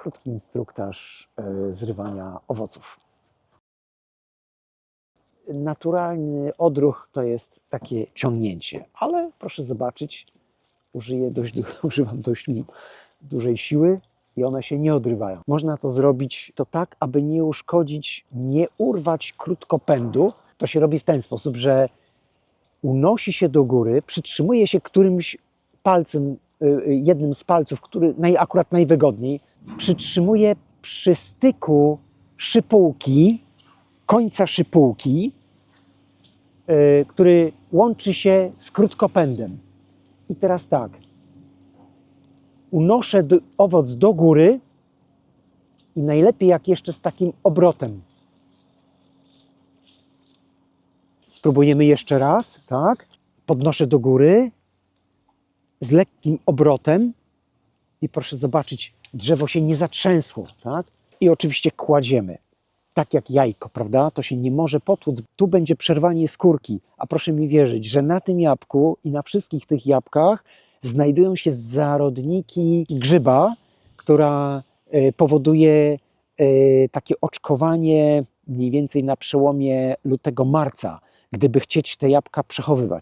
Krótki instruktaż e, zrywania owoców. Naturalny odruch to jest takie ciągnięcie, ale proszę zobaczyć, użyję dość, używam dość dużej siły i one się nie odrywają. Można to zrobić to tak, aby nie uszkodzić, nie urwać krótkopędu. To się robi w ten sposób, że unosi się do góry, przytrzymuje się którymś palcem, y, y, jednym z palców, który akurat najwygodniej, przytrzymuje przy styku szypułki, końca szypułki, y, który łączy się z krótkopędem. I teraz tak. Unoszę owoc do góry i najlepiej jak jeszcze z takim obrotem. Spróbujemy jeszcze raz, tak? Podnoszę do góry z lekkim obrotem i proszę zobaczyć, drzewo się nie zatrzęsło, tak? I oczywiście kładziemy. Tak jak jajko, prawda? To się nie może potłuc. Tu będzie przerwanie skórki. A proszę mi wierzyć, że na tym jabłku i na wszystkich tych jabłkach znajdują się zarodniki grzyba, która e, powoduje e, takie oczkowanie mniej więcej na przełomie lutego-marca, gdyby chcieć te jabłka przechowywać.